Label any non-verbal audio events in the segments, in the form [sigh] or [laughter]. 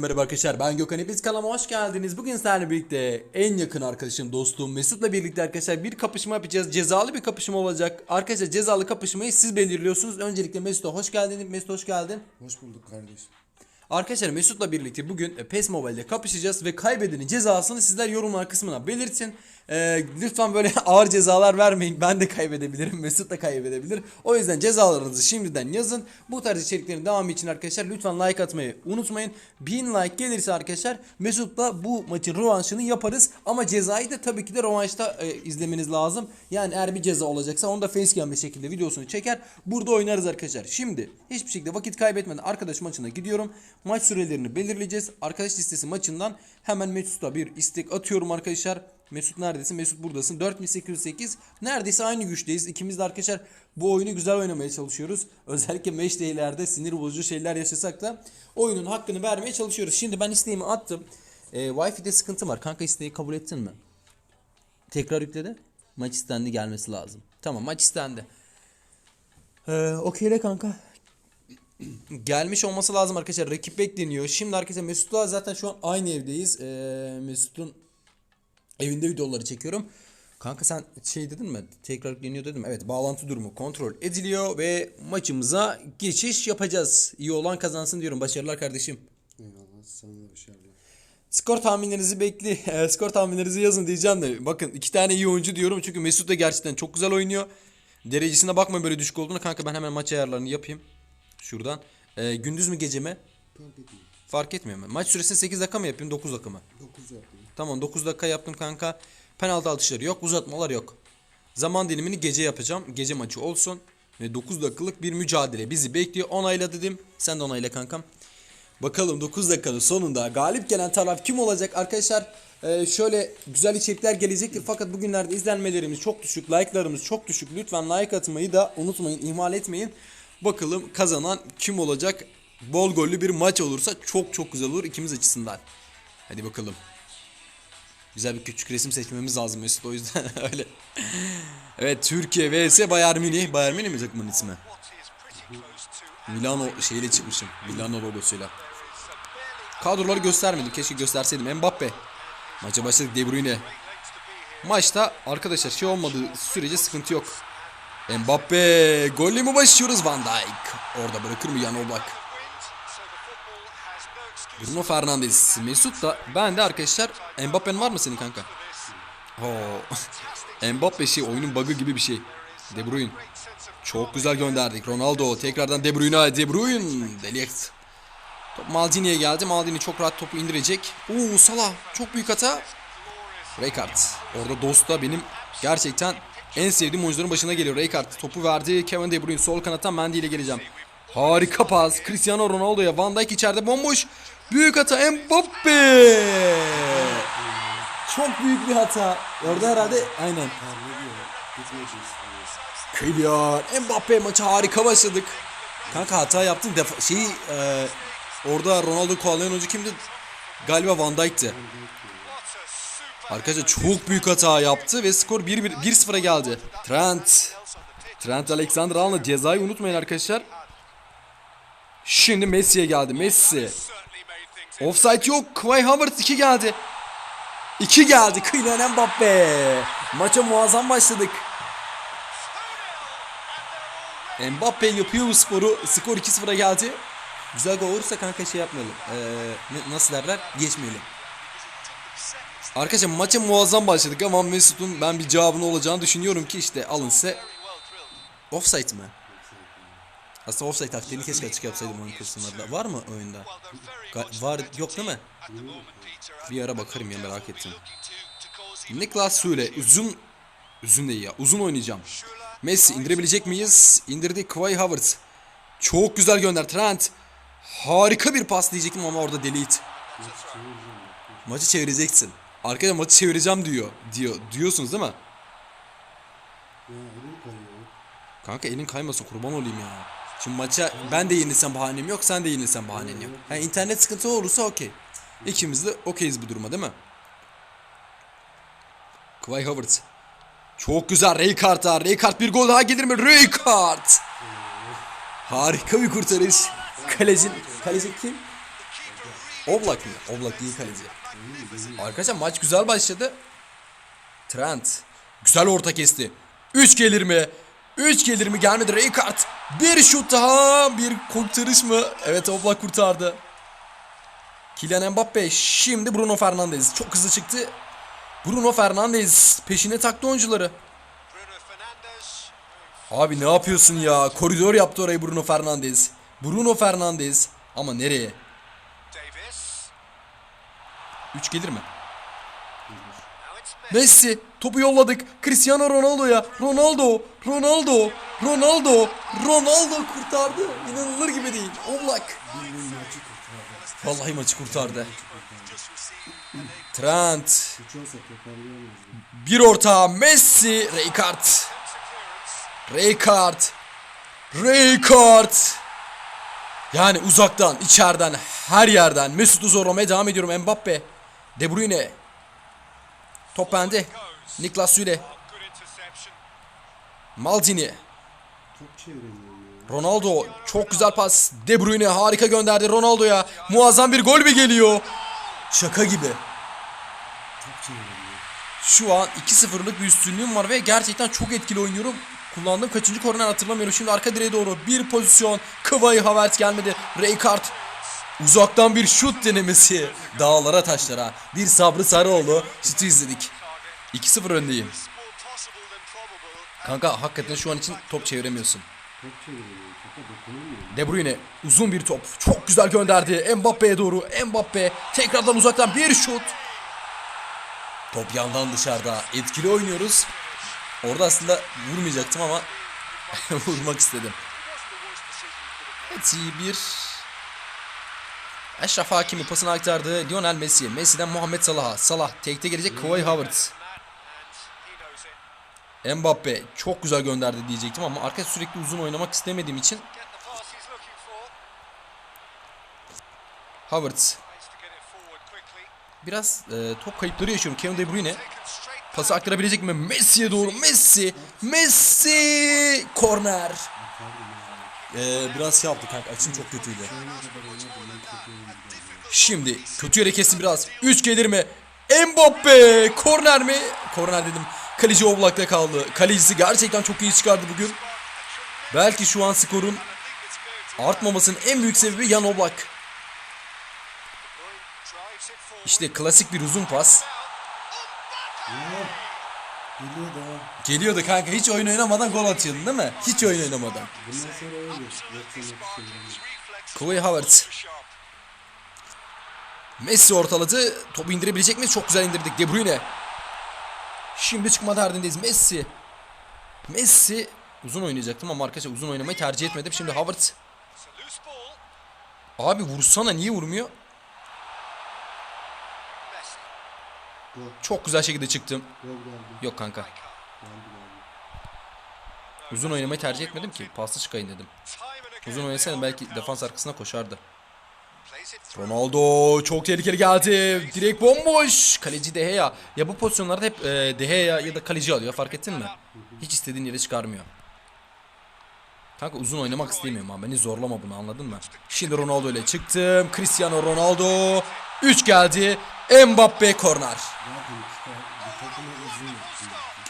Merhaba arkadaşlar ben Gökhan Hepiniz kanalıma hoş geldiniz. Bugün sizlerle birlikte en yakın arkadaşım dostum Mesut'la birlikte arkadaşlar bir kapışma yapacağız. Cezalı bir kapışma olacak. Arkadaşlar cezalı kapışmayı siz belirliyorsunuz. Öncelikle Mesut'a hoş geldin. Mesut hoş geldin. Hoş bulduk kardeşim. Arkadaşlar Mesut'la birlikte bugün PES Mobile'de kapışacağız ve kaybedenin cezasını sizler yorumlar kısmına belirtin. Ee, lütfen böyle [laughs] ağır cezalar vermeyin. Ben de kaybedebilirim. Mesut da kaybedebilir. O yüzden cezalarınızı şimdiden yazın. Bu tarz içeriklerin devamı için arkadaşlar lütfen like atmayı unutmayın. 1000 like gelirse arkadaşlar Mesut'la bu maçın rövanşını yaparız. Ama cezayı da tabii ki de rövanşta e, izlemeniz lazım. Yani eğer bir ceza olacaksa onu da facecam bir şekilde videosunu çeker. Burada oynarız arkadaşlar. Şimdi hiçbir şekilde vakit kaybetmeden arkadaş maçına gidiyorum. Maç sürelerini belirleyeceğiz. Arkadaş listesi maçından hemen Mesut'a bir istek atıyorum arkadaşlar. Mesut neredesin? Mesut buradasın. 4808. Neredeyse aynı güçteyiz. İkimiz de arkadaşlar bu oyunu güzel oynamaya çalışıyoruz. [laughs] Özellikle match day'lerde sinir bozucu şeyler yaşasak da oyunun hakkını vermeye çalışıyoruz. Şimdi ben isteğimi attım. Ee, Wi-Fi'de sıkıntı var. Kanka isteği kabul ettin mi? Tekrar yükledi. Maç istendi gelmesi lazım. Tamam maç istendi. Ee, okeyle kanka. [clears throat] Gelmiş olması lazım arkadaşlar. Rakip bekleniyor. Şimdi arkadaşlar Mesut'la zaten şu an aynı evdeyiz. Ee, Mesut'un evinde videoları çekiyorum. Kanka sen şey dedin mi? Tekrar yükleniyor dedim. Evet bağlantı durumu kontrol ediliyor ve maçımıza geçiş yapacağız. İyi olan kazansın diyorum. Başarılar kardeşim. Eyvallah sana da başarılar. Skor tahminlerinizi bekli. [laughs] skor tahminlerinizi yazın diyeceğim de. Bakın iki tane iyi oyuncu diyorum çünkü Mesut da gerçekten çok güzel oynuyor. Derecesine bakma böyle düşük olduğuna kanka ben hemen maç ayarlarını yapayım. Şuradan. E, gündüz mü gece mi? Fark etmiyor. Fark etmiyor mu? Maç süresini 8 dakika mı yapayım 9 dakika mı? 9 yapayım. Tamam 9 dakika yaptım kanka. Penaltı atışları yok, uzatmalar yok. Zaman dilimini gece yapacağım. Gece maçı olsun. Ve 9 dakikalık bir mücadele bizi bekliyor. Onayla dedim. Sen de onayla kankam. Bakalım 9 dakikanın sonunda galip gelen taraf kim olacak arkadaşlar? Ee, şöyle güzel içerikler gelecektir fakat bugünlerde izlenmelerimiz çok düşük, like'larımız çok düşük. Lütfen like atmayı da unutmayın, ihmal etmeyin. Bakalım kazanan kim olacak? Bol gollü bir maç olursa çok çok güzel olur ikimiz açısından. Hadi bakalım. Güzel bir küçük resim seçmemiz lazım Mesut o yüzden [laughs] öyle. evet Türkiye vs Bayern Münih. Bayern Münih mi takımın ismi? Milano şeyle çıkmışım. Milano logosuyla. Kadroları göstermedim. Keşke gösterseydim. Mbappe. Maça başladık De Bruyne. Maçta arkadaşlar şey olmadığı sürece sıkıntı yok. Mbappe. Golle mi başlıyoruz Van Dijk? Orada bırakır mı Jan Oblak? Bruno Fernandes. Mesut da ben de arkadaşlar Mbappe'nin var mı senin kanka? Oo. [laughs] Mbappe şey oyunun bug'ı gibi bir şey. De Bruyne. Çok güzel gönderdik. Ronaldo tekrardan De Bruyne. De Bruyne. Delikt. Top Maldini'ye geldi. Maldini çok rahat topu indirecek. Oo Salah. Çok büyük hata. Rijkaard. Orada dost da benim gerçekten en sevdiğim oyuncuların başına geliyor. Rijkaard topu verdi. Kevin De Bruyne sol kanattan Mendy ile geleceğim. Harika pas. Cristiano Ronaldo'ya. Van Dijk içeride bomboş. Büyük hata Mbappe. Çok büyük bir hata. Orada herhalde aynen. Kylian Mbappe maçı harika başladık. Kanka hata yaptın. Defa şeyi e, orada Ronaldo kovalayan oyuncu kimdi? Galiba Van Dijk'ti. Arkadaşlar çok büyük hata yaptı ve skor 1-1 1-0'a geldi. Trent. Trent Alexander-Arnold cezayı unutmayın arkadaşlar. Şimdi Messi'ye geldi. Messi. Offside yok. Kai Havertz 2 geldi. 2 geldi. Kylian Mbappe. Maça muazzam başladık. Mbappe yapıyor bu sporu. Skor 2-0'a geldi. Güzel gol olursa kanka şey yapmayalım. Ee, nasıl derler? Geçmeyelim. Arkadaşlar maça muazzam başladık ama Mesut'un ben bir cevabını olacağını düşünüyorum ki işte alın size. Offside mi? Aslında offside taktiğini keşke açık yapsaydım oyun kısımlarında. Var mı oyunda? Ga- var yok değil mi? Bir ara bakarım ya merak ettim. Niklas Süle uzun uzun değil ya uzun oynayacağım. Messi indirebilecek miyiz? İndirdi Kai Havertz. Çok güzel gönder Trent. Harika bir pas diyecektim ama orada delete. Maçı çevireceksin. Arkadaşlar maçı çevireceğim diyor. Diyor. Diyorsunuz değil mi? Kanka elin kaymasın kurban olayım ya. Şimdi maça ben de yenilsem bahanem yok sen de yenilsen bahanen yok. Ha, internet sıkıntı olursa okey. İkimiz de okeyiz bu duruma değil mi? Kawhi Havertz. Çok güzel Rijkaard ha. Rijkaard bir gol daha gelir mi? Rijkaard. Harika bir kurtarış. Kaleci, kaleci kim? Oblak mı? Oblak iyi kaleci. Arkadaşlar maç güzel başladı. Trent. Güzel orta kesti. 3 gelir mi? 3 gelir mi? Gelmedi. Rijkaard. Bir şut daha. Bir kurtarış mı? Evet Oblak kurtardı. Kylian Mbappe. Şimdi Bruno Fernandes. Çok hızlı çıktı. Bruno Fernandes. Peşine taktı oyuncuları. Abi ne yapıyorsun ya? Koridor yaptı orayı Bruno Fernandes. Bruno Fernandes. Ama nereye? Davis. 3 gelir mi? Messi. Topu yolladık. Cristiano Ronaldo'ya. Ronaldo, Ronaldo, Ronaldo, Ronaldo kurtardı. İnanılır gibi değil. Oblak. Vallahi maçı kurtardı. Trent. Bir orta Messi. Rijkaard. Rijkaard. Rijkaard. Yani uzaktan, içeriden, her yerden Mesut'u zorlamaya devam ediyorum. Mbappe. De Bruyne. Top bende. Niklas Süle. Maldini. Ronaldo çok güzel pas. De Bruyne harika gönderdi Ronaldo'ya. Muazzam bir gol mü geliyor? Şaka gibi. Şu an 2-0'lık bir üstünlüğüm var ve gerçekten çok etkili oynuyorum. Kullandığım kaçıncı korner hatırlamıyorum. Şimdi arka direğe doğru bir pozisyon. Kıvayı Havertz gelmedi. Rijkaard uzaktan bir şut denemesi. Dağlara taşlara. Bir Sabri Sarıoğlu şutu izledik. 2-0 öndeyim. Kanka hakikaten şu an için top çeviremiyorsun. De Bruyne uzun bir top. Çok güzel gönderdi. Mbappe'ye doğru. Mbappe tekrardan uzaktan bir şut. Top yandan dışarıda. Etkili oynuyoruz. Orada aslında vurmayacaktım ama [laughs] vurmak istedim. Evet bir Eşref Hakimi pasını aktardı. Lionel Messi. Messi'den Muhammed Salah'a. Salah tekte gelecek. Kawhi Havertz. Mbappe çok güzel gönderdi diyecektim ama arka sürekli uzun oynamak istemediğim için. Havertz. Biraz e, top kayıpları yaşıyorum. Kevin De Bruyne pası aktarabilecek mi? Messi'ye doğru. Messi. Messi. Korner. Ee, biraz şey yaptı kanka. Açım çok kötüydü. Şimdi kötü yere kestim biraz. 3 gelir mi? Mbappe. Korner mi? Korner dedim. Kaleci Oblak'ta kaldı. Kalecisi gerçekten çok iyi çıkardı bugün. Belki şu an skorun artmamasının en büyük sebebi Yan Oblak. İşte klasik bir uzun pas. Geliyordu kanka hiç oyun oynamadan gol atıyordun değil mi? Hiç oyun oynamadan. Kawhi Havertz. Messi ortaladı. Topu indirebilecek mi? Çok güzel indirdik. De Bruyne. Şimdi çıkma derdindeyiz. Messi. Messi. Uzun oynayacaktım ama arkadaşlar uzun oynamayı tercih etmedim. Şimdi Havertz. Abi vursana niye vurmuyor? Çok güzel şekilde çıktım. Yok kanka. Uzun oynamayı tercih etmedim ki. Paslı çıkayım dedim. Uzun oynasaydım belki defans arkasına koşardı. Ronaldo çok tehlikeli geldi. Direkt bomboş. Kaleci De Gea. Ya bu pozisyonlarda hep e, De Gea ya da kaleci alıyor fark ettin mi? Hiç istediğin yere çıkarmıyor. Kanka uzun oynamak istemiyorum abi. Beni zorlama bunu anladın mı? Şimdi Ronaldo ile çıktım. Cristiano Ronaldo. 3 geldi. Mbappe korner.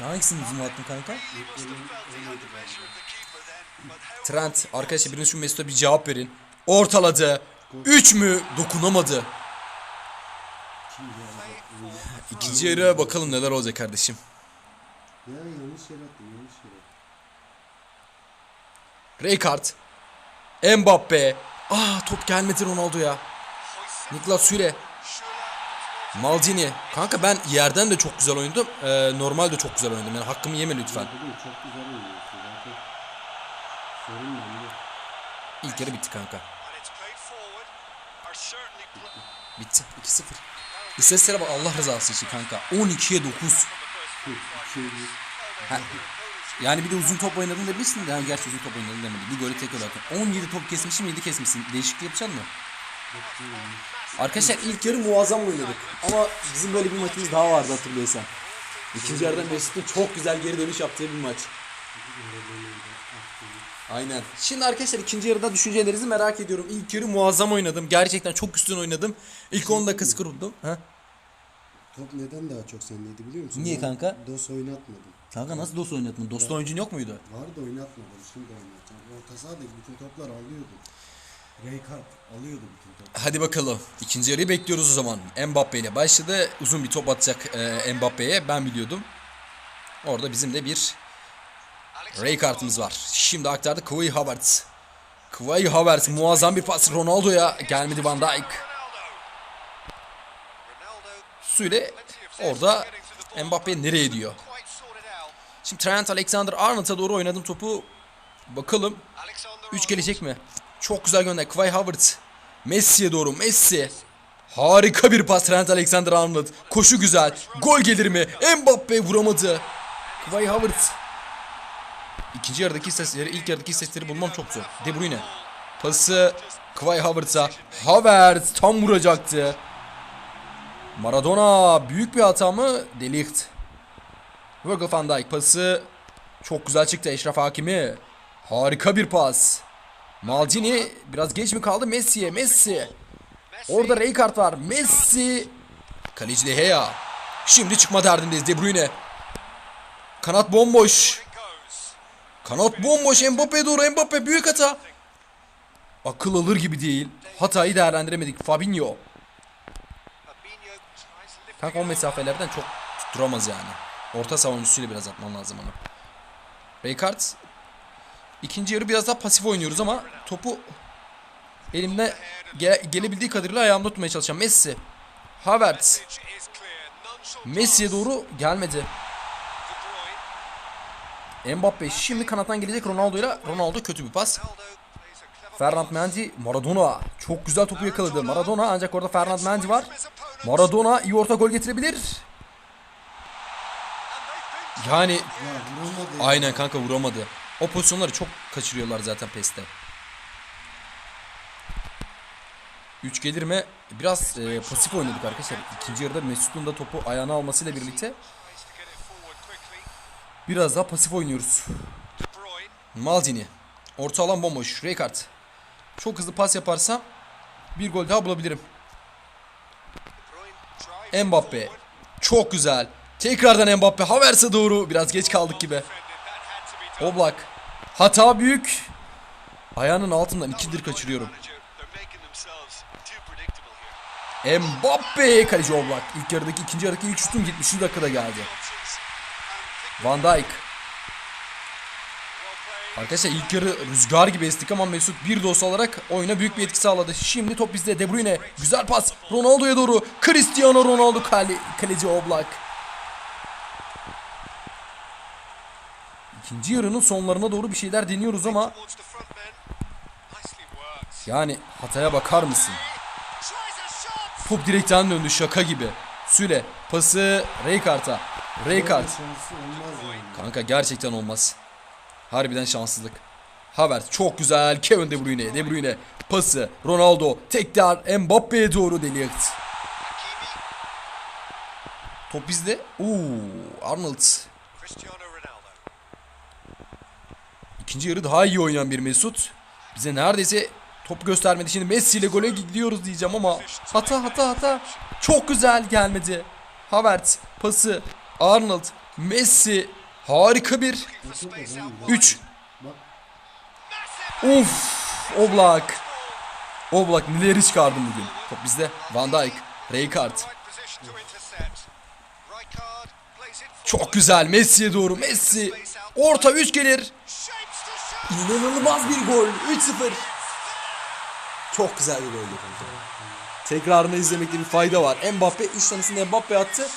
Hangisini uzun attın kanka? Trent arkadaşlar biriniz şu Mesut'a bir cevap verin. Ortaladı. 3 mü? Dokunamadı. İkinci yarı bakalım neler olacak kardeşim. Ya yanlış yere attım yanlış yere. Rijkaard. Mbappe. Ah top gelmedi Ronaldo'ya. Niklas Süle. Maldini. Kanka ben yerden de çok güzel oynadım. Ee, normal de çok güzel oynadım. Yani hakkımı yeme lütfen. İlk yarı bitti kanka. Bitti. 2-0. İstatistiklere bak Allah rızası için kanka. 12'ye 9. Hı, İki bir. Ha, Yani bir de uzun top oynadın demişsin de. Yani gerçi uzun top oynadın demedi. Bir golü tek atarken. 17 top kesmişim 7 kesmişsin. Değişiklik yapacaksın mı? Arkadaşlar ilk yarı muazzam oynadık. Ama bizim böyle bir maçımız daha vardı hatırlıyorsan. İkinci yarıda Mesut'un çok güzel geri dönüş yaptığı bir maç. Aynen. Şimdi arkadaşlar ikinci yarıda düşüncelerinizi merak ediyorum. İlk yarı muazzam oynadım. Gerçekten çok üstün oynadım. İlk 10 dakikası kuruldum. Ha? Top neden daha çok sendeydi biliyor musun? Niye Ben kanka? DOS oynatmadım. Kanka nasıl dost oynatmadın? Dostlu oyuncun yok muydu? Vardı oynatmadım. Şimdi oynatacağım. Orta sahadaki bütün toplar alıyordum. Raykart alıyordu bütün topları. Hadi bakalım. İkinci yarıyı bekliyoruz o zaman. Mbappe ile başladı. Uzun bir top atacak e, Mbappe'ye. Ben biliyordum. Orada bizim de bir Ray kartımız var. Şimdi aktardı Kawhi Havertz. Kawhi Havertz muazzam bir pas Ronaldo'ya gelmedi Van Dijk. Süle orada Mbappe nereye diyor. Şimdi Trent Alexander-Arnold'a doğru oynadım topu. Bakalım Alexander 3 gelecek mi? Çok güzel gönder. Kawhi Havertz. Messi'ye doğru. Messi. Harika bir pas Trent Alexander-Arnold. Koşu güzel. Gol gelir mi? Mbappe vuramadı. Kawhi Havertz. İkinci yarıdaki istatistikleri, ilk yarıdaki istatistikleri bulmam çok zor. De Bruyne. Pası Kawhi Havertz'a. Havertz tam vuracaktı. Maradona büyük bir hata mı? De Ligt. Virgil van Dijk pası çok güzel çıktı Eşref Hakimi. Harika bir pas. Maldini biraz geç mi kaldı Messi'ye? Messi. Orada Rijkaard var. Messi. Kaleci De Gea. Şimdi çıkma derdindeyiz De Bruyne. Kanat bomboş. Kanat bomboş Mbappe'ye doğru Mbappe büyük hata. Akıl alır gibi değil. Hatayı değerlendiremedik. Fabinho. Kanka o mesafelerden çok tutturamaz yani. Orta savunucusuyla biraz atman lazım onu. Rijkaard. İkinci yarı biraz daha pasif oynuyoruz ama topu elimde ge- gelebildiği kadarıyla ayağımda tutmaya çalışacağım. Messi. Havertz. Messi'ye doğru gelmedi. Mbappe şimdi kanattan gelecek Ronaldo'yla. Ronaldo kötü bir pas. Fernand Mendy, Maradona. Çok güzel topu yakaladı. Maradona ancak orada Fernand Mendy var. Maradona iyi orta gol getirebilir. Yani aynen kanka vuramadı. O pozisyonları çok kaçırıyorlar zaten PES'te. 3 gelir mi? Biraz e, pasif oynadık arkadaşlar. İkinci yarıda Mesut'un da topu ayağına almasıyla birlikte biraz daha pasif oynuyoruz. Maldini. Orta alan bomboş. Rijkaard. Çok hızlı pas yaparsam bir gol daha bulabilirim. Mbappe. Çok güzel. Tekrardan Mbappe. Havertz'e doğru. Biraz geç kaldık gibi. Oblak. Hata büyük. Ayağının altından ikidir kaçırıyorum. Mbappe kaleci Oblak. İlk yarıdaki ikinci yarıdaki ilk şutum 70. dakikada geldi. Van Dijk. Arkadaşlar ilk yarı rüzgar gibi estik ama Mesut bir dost alarak oyuna büyük bir etki sağladı. Şimdi top bizde. De Bruyne. Güzel pas. Ronaldo'ya doğru. Cristiano Ronaldo kale, kaleci Oblak. İkinci yarının sonlarına doğru bir şeyler deniyoruz ama yani hataya bakar mısın? Top direkten döndü şaka gibi. Süle pası Rijkaard'a. Yani. Kanka gerçekten olmaz. Harbiden şanssızlık. Havertz çok güzel. Kevin De Bruyne. De Bruyne pası. Ronaldo tekrar Mbappe'ye doğru delikt. Top bizde. Oo, Arnold. İkinci yarı daha iyi oynayan bir Mesut. Bize neredeyse top göstermedi. Şimdi Messi ile gole gidiyoruz diyeceğim ama hata hata hata. Çok güzel gelmedi. Havertz pası. Arnold. Messi. Harika bir For space out 3. Bak Massive. Uf. Oblak. Oblak neleri çıkardım bugün. Top bizde. Van Dijk. Rijkaard. Çok güzel. Messi'ye doğru. Messi. Orta 3 gelir. İnanılmaz bir gol. 3-0. Çok güzel bir kanka. Tekrarını izlemekte bir fayda var. Mbappe 3 tanesini Mbappe attı.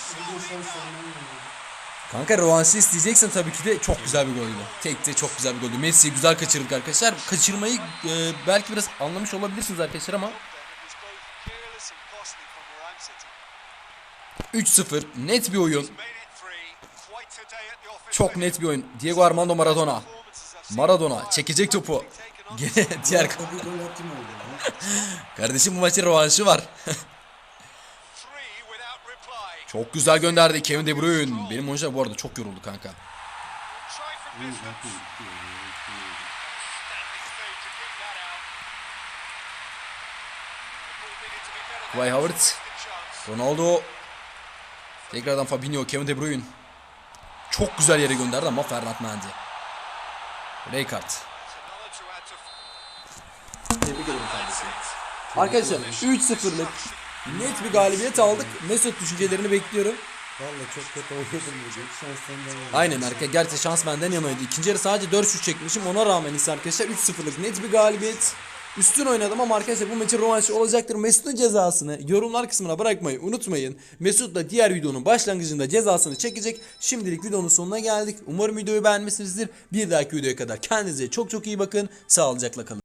Kanka rövanşı isteyeceksen tabii ki de çok güzel bir goldü. Tek de çok güzel bir goldü. Messi güzel kaçırdık arkadaşlar. Kaçırmayı e, belki biraz anlamış olabilirsiniz arkadaşlar ama Then it was both careless and costly from where I'm sitting. 3-0 net bir oyun. Çok net bir oyun. Diego Armando Maradona. Maradona çekecek topu. Gene [laughs] diğer Kardeşim bu maçın rövanşı var. çok güzel gönderdi Kevin De Bruyne. Benim oyuncular bu arada çok yoruldu kanka. Kawhi Howard. Ronaldo. Tekrardan Fabinho, Kevin De Bruyne. Çok güzel yere gönderdi ama Ferhat Mendy. Rijkaard. Arkadaşlar 3-0'lık net bir galibiyet aldık. Mesut düşüncelerini bekliyorum. Valla çok kötü oynadım bugün. Şanstan devam. Aynen arkadaşlar. Gerçi şans benden yanaydı. İkinci yarı sadece 4 şut çekmişim. Ona rağmen ise arkadaşlar 3-0'lık net bir galibiyet. Üstün oynadım ama arkadaşlar bu maçın rövanşı olacaktır. Mesut'un cezasını yorumlar kısmına bırakmayı unutmayın. Mesut da diğer videonun başlangıcında cezasını çekecek. Şimdilik videonun sonuna geldik. Umarım videoyu beğenmişsinizdir. Bir dahaki videoya kadar kendinize çok çok iyi bakın. Sağlıcakla kalın.